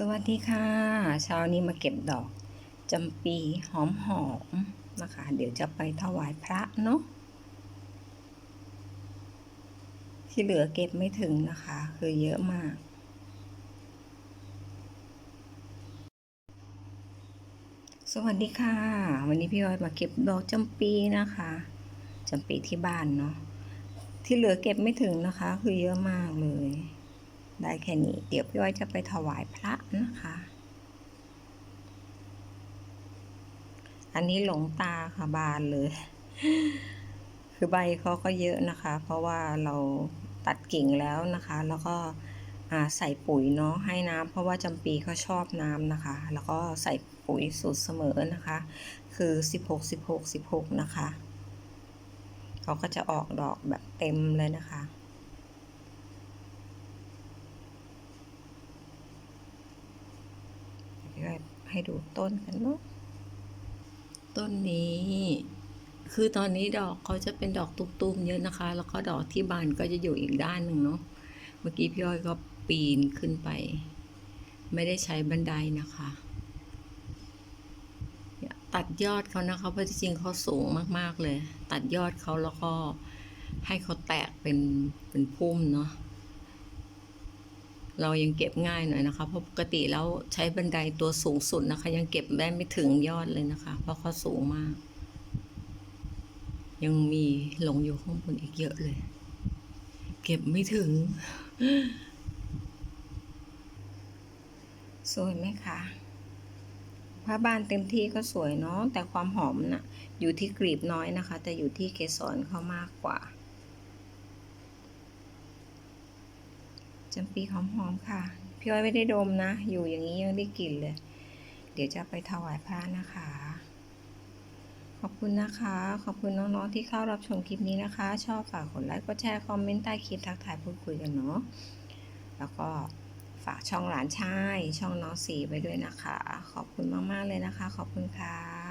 สวัสดีค่ะ เช้านี้มาเก็บดอกจำปีหอมหอมนะคะ เดี๋ยวจะไปถวายพระเนาะที่เหลือเก็บไม่ถึงนะคะ คือเยอะมาก สวัสดีค่ะ วันนี้พี่ออยมาเก็บดอกจำปีนะคะจำปีที่บ้านเนาะที่เหลือเก็บไม่ถึงนะคะ คือเยอะมากเลย ได้แค่นี้ เดี๋ยวพี่อ้อยจะไปถวายพระนะคะ อันนี้หลงตาค่ะบานเลย คือใบเขาก็เยอะนะคะ เพราะว่าเราตัดกิ่งแล้วนะคะ แล้วก็ใส่ปุ๋ยเนาะให้น้ำเพราะว่าจำปีเขาชอบน้ำนะคะ แล้วก็ใส่ปุ๋ยสูตรเสมอนะคะ คือ 16 16 16 นะคะ เขาก็จะออกดอกแบบเต็มเลยนะคะ เดี๋ยว ให้ดูต้นกันเนาะต้นนี้ คือตอนนี้ดอกเขาจะเป็นดอกตุ้มๆเยอะนะคะ แล้วก็ดอกที่บานก็จะอยู่อีกด้านหนึ่งเนาะเมื่อกี้พี่อ้อยก็ปีนขึ้นไป ไม่ได้ใช้บันไดนะคะตัดยอดเขานะคะเพราะจริงๆเขาสูงมากๆเลย ตัดยอดเขาแล้วก็ให้เขาแตกเป็นเป็นพุ่มเนาะ เรายังเก็บง่ายหน่อยนะคะ เพราะปกติแล้วใช้บันไดตัวสูงสุดนะคะ ยังเก็บได้ไม่ถึงยอดเลยนะคะ เพราะเขาสูงมาก ยังมีหลงอยู่ข้างบนอีกเยอะเลย เก็บไม่ถึง สวยไหมคะผ้าบานเต็มที่ก็สวยเนาะแต่ความหอมน่ะ อยู่ที่กลีบน้อยนะคะ แต่อยู่ที่เกสรเขามากกว่า จำปีหอมๆค่ะ พี่อ้อยไม่ได้ดมนะ อยู่อย่างนี้ยังได้กลิ่นเลย เดี๋ยวจะไปถวายพระนะคะ ขอบคุณนะคะ ขอบคุณน้องๆที่เข้ารับชมคลิปนี้นะคะ ชอบฝากกดไลค์กดแชร์คอมเมนต์ใต้คลิปทักทายพูดคุยกันเนาะ แล้วก็ฝากช่องหลานชาย ช่องน้องสีไปด้วยนะคะ ขอบคุณมากๆเลยนะคะ ขอบคุณค่ะ